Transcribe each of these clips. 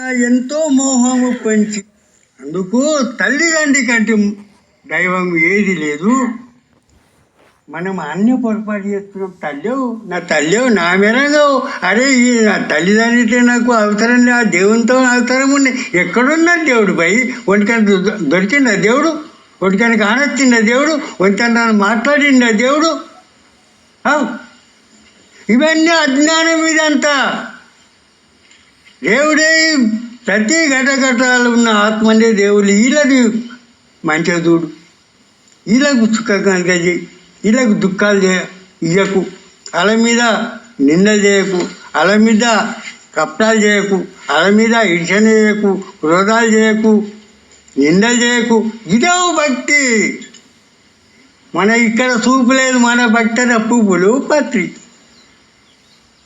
ఎంతో మోహము పెంచి అందుకు తల్లిదండ్రి కంటే దైవం ఏది లేదు. మనం అన్ని పొరపాటు చేస్తున్నాం. తల్లేవు నా తల్లేవు నా మెరగవు అరే ఈ నా తల్లిదండ్రితే నాకు అవసరం లేదు ఆ దేవునితో అవసరం ఉంది. ఎక్కడున్నా దేవుడు పై ఒంటికని దొరికిందా దేవుడు ఒంటికని కానొచ్చిందా దేవుడు ఒంటికని మాట్లాడిందా దేవుడు. ఇవన్నీ అజ్ఞానం ఇదంతా. దేవుడే ప్రతి ఘటఘటాలు ఉన్న ఆత్మనే దేవుడు వీళ్ళని మంచిగా చూడు. వీళ్ళకు సుఖంగా చేయి వీళ్ళకు దుఃఖాలు చే ఇయ్యకు. అల మీద నింద చేయకు. అల మీద కప్టాలు చేయకు. అల మీద ఇడ్చన చేయకు. క్రోధాలు చేయకు. నింద చేయకు. ఇదో భక్తి. మన ఇక్కడ చూపు లేదు మన భక్తి పువ్వులు పత్రి.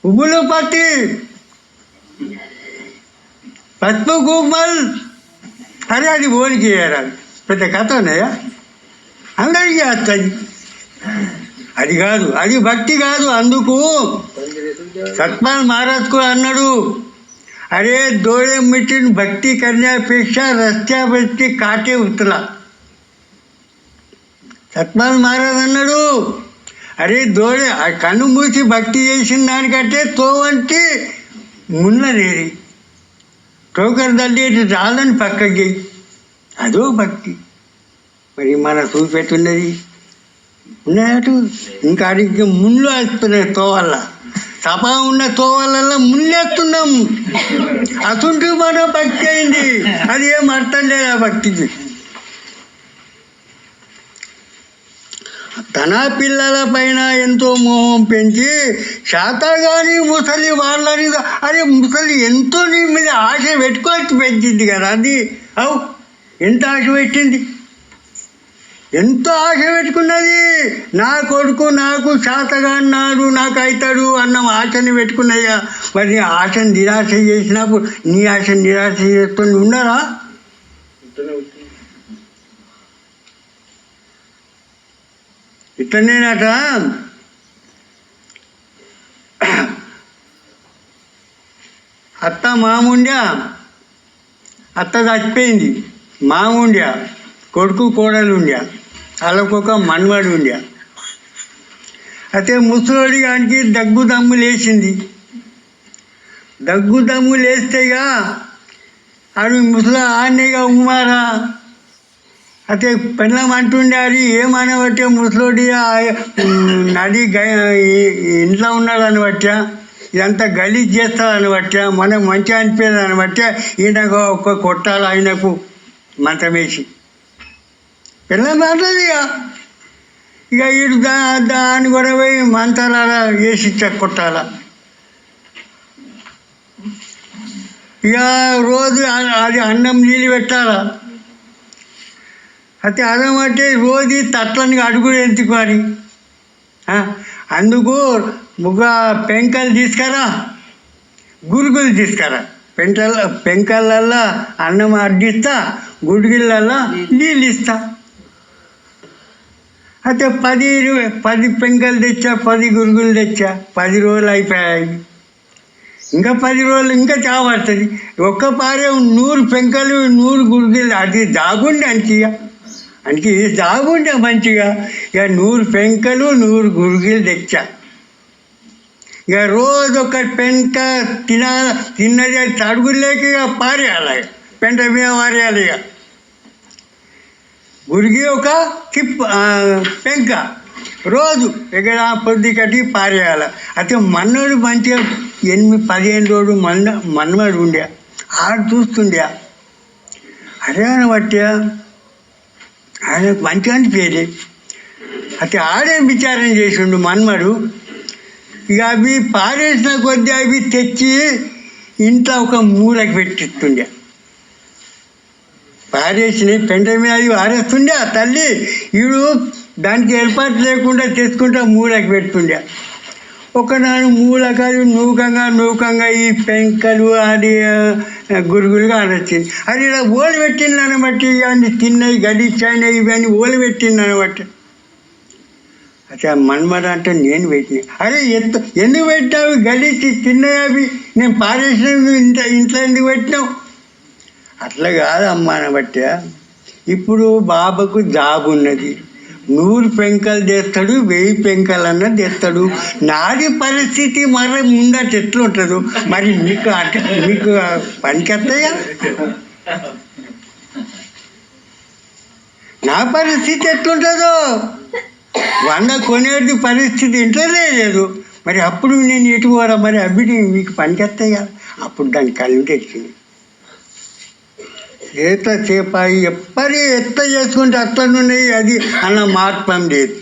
పువ్వులు పత్రి. పద్మ గోపాల్ అరే అది ఓన్ చేయాలి పెద్ద కథ ఉన్నాయా అందరికీ అర్థం. అది కాదు అది భక్తి కాదు అందుకు. సత్పాల్ మహారాజ్ కూడా అన్నాడు అరే దోడే మిట్టిన భక్తి కన్యాపేక్ష రస్త్యా భక్తి కాటే ఉత్తలా. సత్పాల్ మహారాజ్ అన్నాడు అరే దోడే కన్ను మూసి భక్తి చేసిన దానికంటే తోవంటి మున్నదేరి టోకర్ తల్లి రాళ్ళని పక్కకి. అదో భక్తి. మరి మన చూపెట్టున్నది ఉన్నాయటు ఇంకా అడిగి ముళ్ళు వేస్తున్నాయి తోవల్ల. సభ ఉన్న తోవలలో ముళ్ళేస్తున్నాం అసంటూ మన భక్తి అయింది. అది ఏం అర్థం లేదు ఆ భక్తికి. తన పిల్లల పైన ఎంతో మోహం పెంచి శాతగాని ముసలి వాళ్ళని అరే ముసలి ఎంతో నీ మీద ఆశ పెట్టుకోవచ్చు పెంచింది కదా అది. అవు ఎంత ఆశ పెట్టింది? ఎంతో ఆశ పెట్టుకున్నది. నా కొడుకు నాకు శాతగా అన్నాడు నాకు అవుతాడు అన్న ఆశని పెట్టుకున్నాయా మరి నీ ఆశను నిరాశ చేసినప్పుడు నీ ఆశ నిరాశ చేస్తుంది ఉన్నారా? ఇట్లనేనట. అత్త మాముండ్యా అత్త చచ్చిపోయింది. మాముండ్యా కొడుకు కోడలు ఉండ్యా వాళ్ళకొక మన్వాడు ఉండ్యా అయితే ముసలోడి గానికి దగ్గు దమ్ము లేచింది. దగ్గు దమ్ము లేస్తేగా అవి ముసలి ఆనేగా ఉమ్మారా? అయితే పెళ్ళం అంటుండే అది ఏమనబట్టే ముసలోడి నది గ- ఇంట్లో ఉన్నాడని బట్టా ఇదంతా గలీజ్ చేస్తాడని బట్టా మనం మంచిగా అనిపించదని బట్టా ఈయనకు ఒక కొట్టాలి ఆయనకు మంతమేసి వేసి. పిల్లలు ఇక. ఇక ఇటు దా దాని కూడా పోయి మంతాల వేసి కొట్టాల. ఇక రోజు అది అన్నం నీళ్ళు పెట్టాలా. అయితే అదమంటే రోజు తట్లని అడుగుడు ఎందుకు మరి? అందుకు ముగ్గ పెంకలు తీసుకురా గురుగులు తీసుకురా. పెంకల పెంకలల్లో అన్నం అడ్డిస్తా గుడిగిళ్ళల్లో నీళ్ళు ఇస్తా. అయితే పది ఇరవై పది పెంకలు తెచ్చా పది గురుగులు తెచ్చా? పది రోజులు అయిపోయాయి. ఇంకా పది రోజులు ఇంకా చావడుతుంది. ఒక్క పారే నూరు పెంకలు నూరు గురుగులు అది దాగుండే అందుకే ఇది దాగుండే మంచిగా. ఇక నూరు పెంకలు నూరు గురుగులు తెచ్చా. ఇక రోజు ఒక పెంక తిన తిన్నది తడుగులేక ఇక పారేయాలి పెంట మీద పారేయాలి ఇక. గురిగి ఒక కిప్ పెంక. రోజు ఇక్కడ పొద్దు కట్టి పారేయాలి. అయితే మన్నోడు మంచిగా ఎనిమిది పదిహేను రోజులు మన్న మన్మడు ఉండే. ఆడు చూస్తుండే. అదే అని బట్టి ఆయనకు మంచిగా అనిపించేది అయితే ఆడే విచారం చేసిండు మన్మడు. ఇక అవి పారేసిన కొద్దీ అవి తెచ్చి ఇంట్లో ఒక మూలకి పెట్టిస్తుండే. పారేసిన పెంట మీద అవి పారేస్తుండే ఆ తల్లి. వీడు దానికి ఏర్పాటు లేకుండా తెచ్చుకుంటే మూలకి పెడుతుండే. ఒకనాడు మూలకాలు నూకంగా నూకంగా ఈ పెంకలు అది గురుగులుగా అనొచ్చింది అది ఇలా ఓలు పెట్టిందని బట్టి ఇవన్నీ తిన్నాయి గడిచాయినాయి ఇవన్నీ ఓలు పెట్టిందని బట్టి. అచ్చా మన్మద అంటే నేను పెట్టిన. అరే ఎంత ఎందుకు పెట్టావు? గడిచి తిన్నాయి అవి? నేను పారేసిన ఇంత ఇంట్లో ఎందుకు పెట్టినావు? అట్లా కాదు అమ్మాన బట్టి. ఇప్పుడు బాబాకు జాబ్ ఉన్నది. నూరు పెంకలు తెస్తాడు వెయ్యి పెంకలన్నా తెస్తాడు నాది పరిస్థితి మరి ముందట ఎట్లుంటుందో? మరి మీకు మీకు పనికెత్తాయా నా పరిస్థితి ఎట్లుంటుందో? వంద కొనేది పరిస్థితి ఇంట్లోనే లేదు. మరి అప్పుడు నేను ఎటు పోరా? మరి అబ్బిడి మీకు పనికెత్తాయా అప్పుడు దాని కళ్ళు తెచ్చింది ఏత చేపాయి ఎప్పటి ఎత్త చేసుకుంటే అట్లనున్నాయి అది అన్న మార్పం లేదు.